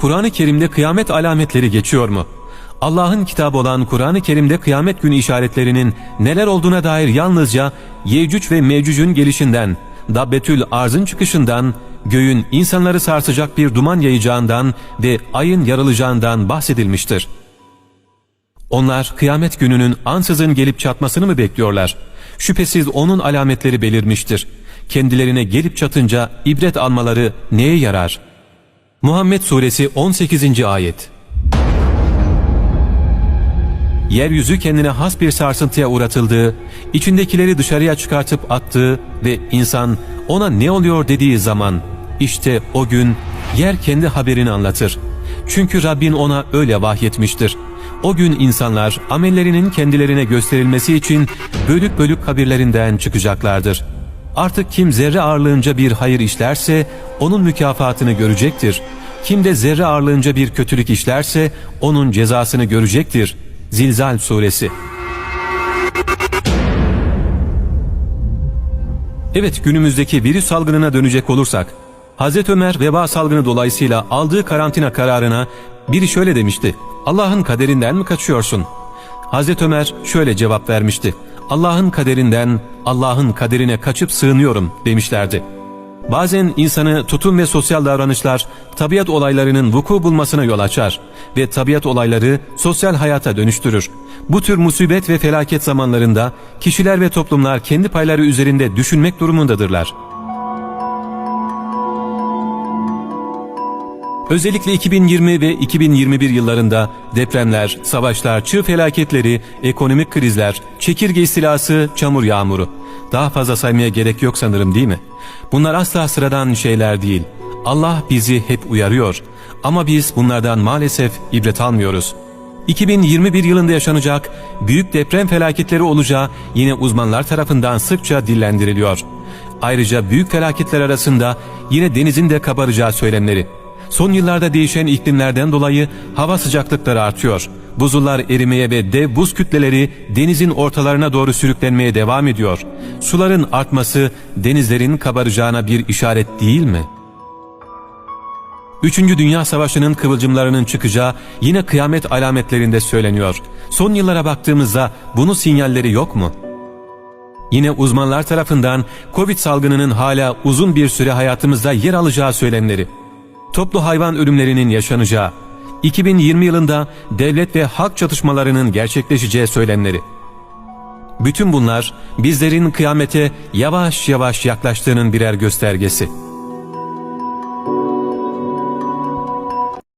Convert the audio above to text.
Kur'an-ı Kerim'de kıyamet alametleri geçiyor mu? Allah'ın kitabı olan Kur'an-ı Kerim'de kıyamet günü işaretlerinin neler olduğuna dair yalnızca Yecüc ve Mecüc'ün gelişinden, Dabbetül Arz'ın çıkışından, göğün insanları sarsacak bir duman yayacağından ve ayın yarılacağından bahsedilmiştir. Onlar kıyamet gününün ansızın gelip çatmasını mı bekliyorlar? Şüphesiz onun alametleri belirmiştir. Kendilerine gelip çatınca ibret almaları neye yarar? Muhammed Suresi 18. Ayet Yeryüzü kendine has bir sarsıntıya uğratıldığı, içindekileri dışarıya çıkartıp attığı ve insan ona ne oluyor dediği zaman, işte o gün yer kendi haberini anlatır. Çünkü Rabbin ona öyle vahyetmiştir. O gün insanlar amellerinin kendilerine gösterilmesi için bölük bölük kabirlerinden çıkacaklardır. Artık kim zerre ağırlığınca bir hayır işlerse onun mükafatını görecektir. Kim de zerre ağırlığınca bir kötülük işlerse onun cezasını görecektir. Zilzal Suresi Evet günümüzdeki virüs salgınına dönecek olursak, Hz. Ömer veba salgını dolayısıyla aldığı karantina kararına biri şöyle demişti. Allah'ın kaderinden mi kaçıyorsun? Hz. Ömer şöyle cevap vermişti. Allah'ın kaderinden, Allah'ın kaderine kaçıp sığınıyorum demişlerdi. Bazen insanı tutum ve sosyal davranışlar tabiat olaylarının vuku bulmasına yol açar ve tabiat olayları sosyal hayata dönüştürür. Bu tür musibet ve felaket zamanlarında kişiler ve toplumlar kendi payları üzerinde düşünmek durumundadırlar. Özellikle 2020 ve 2021 yıllarında depremler, savaşlar, çığ felaketleri, ekonomik krizler, çekirge istilası, çamur yağmuru. Daha fazla saymaya gerek yok sanırım değil mi? Bunlar asla sıradan şeyler değil. Allah bizi hep uyarıyor. Ama biz bunlardan maalesef ibret almıyoruz. 2021 yılında yaşanacak büyük deprem felaketleri olacağı yine uzmanlar tarafından sıkça dillendiriliyor. Ayrıca büyük felaketler arasında yine denizin de kabaracağı söylemleri. Son yıllarda değişen iklimlerden dolayı hava sıcaklıkları artıyor. Buzullar erimeye ve dev buz kütleleri denizin ortalarına doğru sürüklenmeye devam ediyor. Suların artması denizlerin kabaracağına bir işaret değil mi? Üçüncü Dünya Savaşı'nın kıvılcımlarının çıkacağı yine kıyamet alametlerinde söyleniyor. Son yıllara baktığımızda bunun sinyalleri yok mu? Yine uzmanlar tarafından Covid salgınının hala uzun bir süre hayatımızda yer alacağı söylemleri toplu hayvan ölümlerinin yaşanacağı, 2020 yılında devlet ve halk çatışmalarının gerçekleşeceği söylemleri. Bütün bunlar bizlerin kıyamete yavaş yavaş yaklaştığının birer göstergesi.